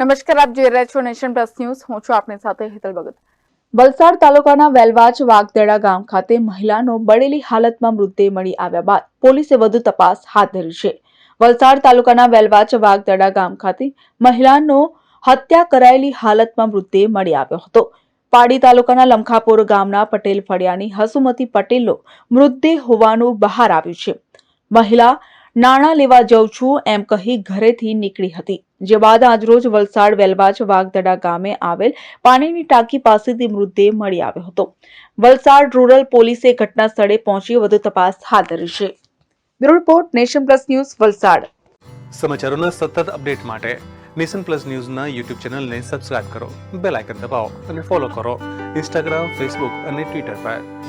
નમસ્કાર, આપ જોઈ રહ્યા છો નેશન પ્લસ ન્યૂઝ. હું છું આપની સાથે હેતલ ભગત. વલસાડ તાલુકાના વેલવાચ વાઘદેડા ગામ ખાતે મહિલાનો બળેલી હાલતમાં મૃતદેહ મળી આવ્યા બાદ પોલીસે વધુ તપાસ હાથ ધરી છે. વલસાડ તાલુકાના વેલવાચ વાઘદેડા ગામ ખાતે મહિલાનો હત્યા કરાયેલી હાલતમાં મૃતદેહ મળી આવ્યો હતો. પાડી તાલુકાના લમખાપુર ગામના પટેલ ફળિયાની હસુમતી પટેલનો મૃતદેહ હોવાનું બહાર આવ્યું છે. મહિલા નાણાં લેવા જઉં છું એમ કહી ઘરેથી નીકળી હતી. જે બાદ આજરોજ વલસાડ વેલવાચ વાગદડા ગામે આવેલ પાણીની ટાંકી પાસેથી મૃતદેહ મળી આવ્યો હતો. વલસાડ રૂરલ પોલીસે ઘટના સ્થળે પહોંચી વધુ તપાસ હાથ ધરી છે. Bureau report, nation plus news, Valsad. સમાચારોના સતત અપડેટ માટે નેશન પ્લસ ન્યૂઝના યુટ્યુબ ચેનલને સબસ્ક્રાઇબ કરો, બેલ આઇકન દબાવો અને ફોલો કરો. ઇન્સ્ટાગ્રામ, ફેસબુક અને ટ્વિટર પર.